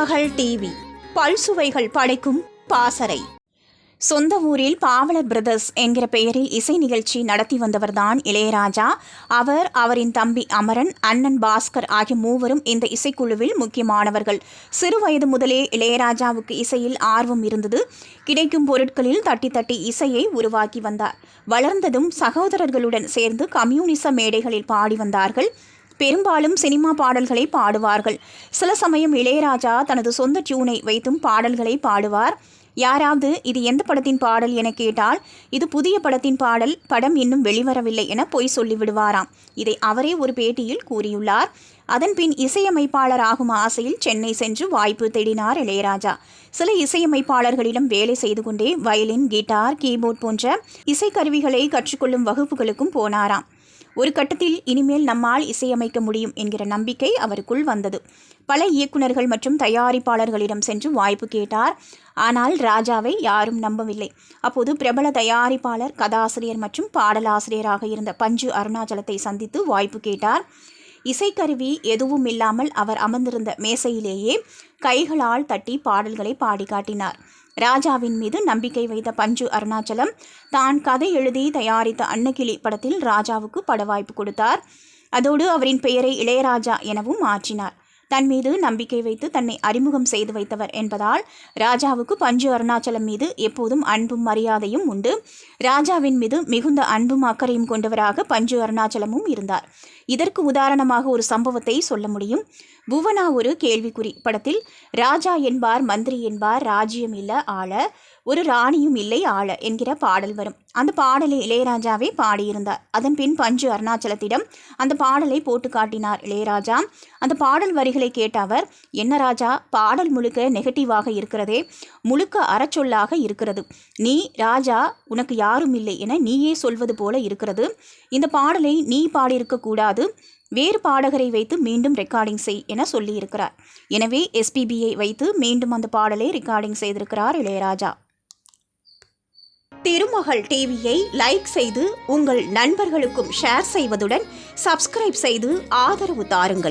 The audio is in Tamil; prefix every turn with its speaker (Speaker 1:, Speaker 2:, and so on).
Speaker 1: மகள் டிவி. பல்சுவைகள் படைக்கும் பாசறை. சொந்த ஊரில் பாவலர் பிரதர்ஸ் என்கிற பெயரில் இசை நிகழ்ச்சி நடத்தி வந்தவர்தான் இளையராஜா. அவர் அவரின் தம்பி அமரன் அண்ணன் பாஸ்கர் ஆகிய மூவரும் இந்த இசைக்குழுவில் முக்கியமானவர்கள். சிறுவயது முதலே இளையராஜாவுக்கு இசையில் ஆர்வம் இருந்தது. கிடைக்கும் பொருட்களில் தட்டி தட்டி இசையை உருவாக்கி வந்தார். வளர்ந்ததும் சகோதரர்களுடன் சேர்ந்து கம்யூனிச மேடைகளில் பாடி வந்தார்கள். பெரும்பாலும் சினிமா பாடல்களை பாடுவார்கள். சில சமயம் இளையராஜா தனது சொந்த டியூனை வைத்தும் பாடல்களை பாடுவார். யாராவது இது எந்த படத்தின் பாடல்? என கேட்டால் இது புதிய படத்தின் பாடல். படம் இன்னும் வெளிவரவில்லை என பொய் சொல்லிவிடுவாராம். இதை அவரே ஒரு பேட்டியில் கூறியுள்ளார். அதன்பின் இசையமைப்பாளர் ஆகும் ஆசையில் சென்னை சென்று வாய்ப்பு தேடினார் இளையராஜா. சில இசையமைப்பாளர்களிடம் வேலை செய்து கொண்டே வயலின் கிட்டார் கீபோர்ட் போன்ற இசைக்கருவிகளை கற்றுக்கொள்ளும் வகுப்புகளுக்கும் போனாராம். ஒரு கட்டத்தில் இனிமேல் நம்மால் இசையமைக்க முடியும் என்கிற நம்பிக்கை அவருக்குள் வந்தது. பல இயக்குனர்கள் மற்றும் தயாரிப்பாளர்களிடம் சென்று வாய்ப்பு கேட்டார். ஆனால் ராஜாவை யாரும் நம்பவில்லை. அப்போது பிரபல தயாரிப்பாளர் கதாசிரியர் மற்றும் பாடலாசிரியராக இருந்த பஞ்சு அருணாச்சலத்தை சந்தித்து வாய்ப்பு கேட்டார். இசைக்கருவி எதுவும் இல்லாமல் அவர் அமர்ந்திருந்த மேசையிலேயே கைகளால் தட்டி பாடல்களை பாடி காட்டினார் ராஜாவின் மீது நம்பிக்கை வைத்த பஞ்சு அருணாச்சலம் தான் கதை எழுதி தயாரித்த அன்னக்கிளி படத்தில் ராஜாவுக்கு பட வாய்ப்பு கொடுத்தார். அதோடு அவரின் பெயரை இளையராஜா எனவும் மாற்றினார். தன் மீது நம்பிக்கை வைத்து தன்னை அறிமுகம் செய்து வைத்தவர் என்பதால் ராஜாவுக்கு பஞ்சு அருணாச்சலம் மீது எப்போதும் அன்பும் மரியாதையும் உண்டு. ராஜாவின் மீது மிகுந்த அன்பும் அக்கறையும் கொண்டவராக பஞ்சு அருணாச்சலமும் இருந்தார். இதற்கு உதாரணமாக ஒரு சம்பவத்தை சொல்ல முடியும். புவனா ஒரு கேள்விக்குறி படத்தில் ராஜா என்பார் மந்திரி என்பார் ராஜ்யம் இல்லை ஆள. ஒரு ராணியும் இல்லை ஆள என்கிற பாடல் வரும். அந்த பாடலை இளையராஜாவே பாடியிருந்தார். அதன் பின் பஞ்சு அருணாச்சலத்திடம் அந்த பாடலை போட்டு காட்டினார் இளையராஜா. அந்த பாடல் வரிகளை கேட்ட அவர் என்ன ராஜா பாடல் முழுக்க நெகட்டிவாக இருக்கிறதே முழுக்க அறச்சொல்லாக இருக்கிறது. நீ ராஜா உனக்கு யாரும் இல்லை என நீயே சொல்வது போல இருக்கிறது. இந்த பாடலை நீ பாடியிருக்க கூடாது வேறு பாடகரை வைத்து மீண்டும் ரெக்கார்டிங் செய் என சொல்லியிருக்கிறார். எனவே எஸ்பிபியை வைத்து மீண்டும் அந்த பாடலை ரெக்கார்டிங் செய்திருக்கிறார் இளையராஜா. திருமகள் டிவியை லைக் செய்து உங்கள் நண்பர்களுக்கும் ஷேர் செய்வதுடன் சப்ஸ்கிரைப் செய்து ஆதரவு தாருங்கள்.